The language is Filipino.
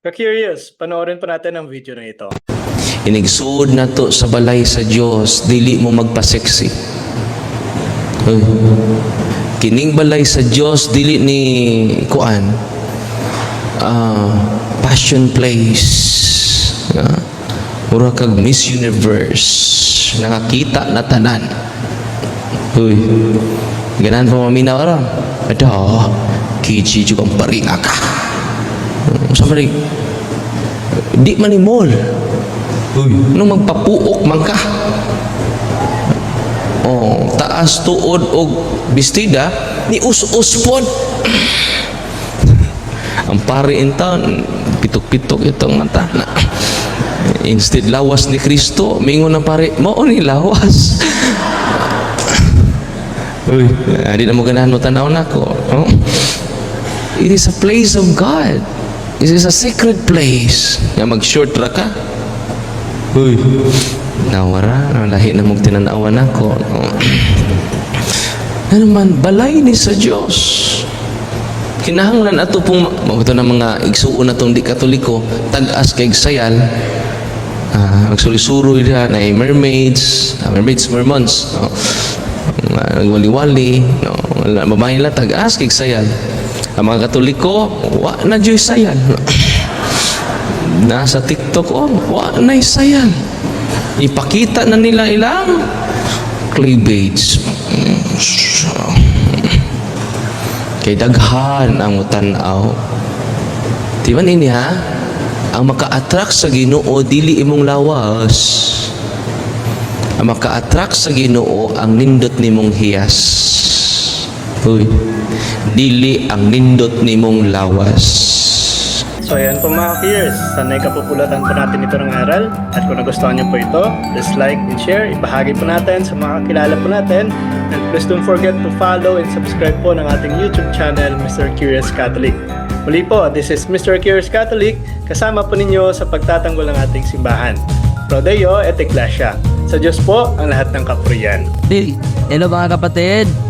Ka-curious, panoorin pa natin ang video na ito. Inigsuod na to sa balay sa Dios dili mo magpaseksi. Uy. Kining balay sa Dios dili ni kuan. Ah, passion place. Ah, Mura kag Miss Universe. Nakakita na tanan. Uy. Ganan pa maminaw ara. Ada. Kiji juga paringa Sa balik. Di man ni mall. Uy, nung magpapuok man ka. Oh, taas tuod og bestida ni us-us pod. Ang pare in town, pitok-pitok itong mata na. Instead lawas ni Kristo, mingon na pare, mao ni lawas. Uy, hindi na mo ganahan mo tanaw na ko. Oh? It is a place of God. It is a sacred place. Nga mag-short ra ka. Uy, nawara, lahi na mong tinanawan ako. Ano man, balay ni sa Diyos. Kinahanglan ato pong, mga na mga igsuon na tong di katoliko, tag-as kay sayal, ah, nagsulisuroy na, na mermaids, ah, mermaids, mermons, no? Nagwali-wali, no? Babae lang, tag-as kay sayal. Ang mga katoliko, wa na Diyos sayal. Nasa TikTok, oh, wa na sayal. Ipakita na nila ilang cleavage. Kay daghan ang utanaw. Di ba ini ha? Ang maka-attract sa Ginoo dili imong lawas. Ang maka-attract sa Ginoo ang nindot nimong hiyas. Uy. Dili ang nindot nimong lawas. So ayan po mga peers, sanay kapupulatan po natin ito ng aral. At kung nagustuhan niyo po ito, please like and share. Ibahagi po natin sa mga kakilala po natin. And please don't forget to follow and subscribe po ng ating YouTube channel, Mr. Curious Catholic. Muli po, this is Mr. Curious Catholic, kasama po ninyo sa pagtatanggol ng ating simbahan. Prodeo et Ecclesia. Sa Diyos po ang lahat ng kapurian. Hey, Hello mga kapatid.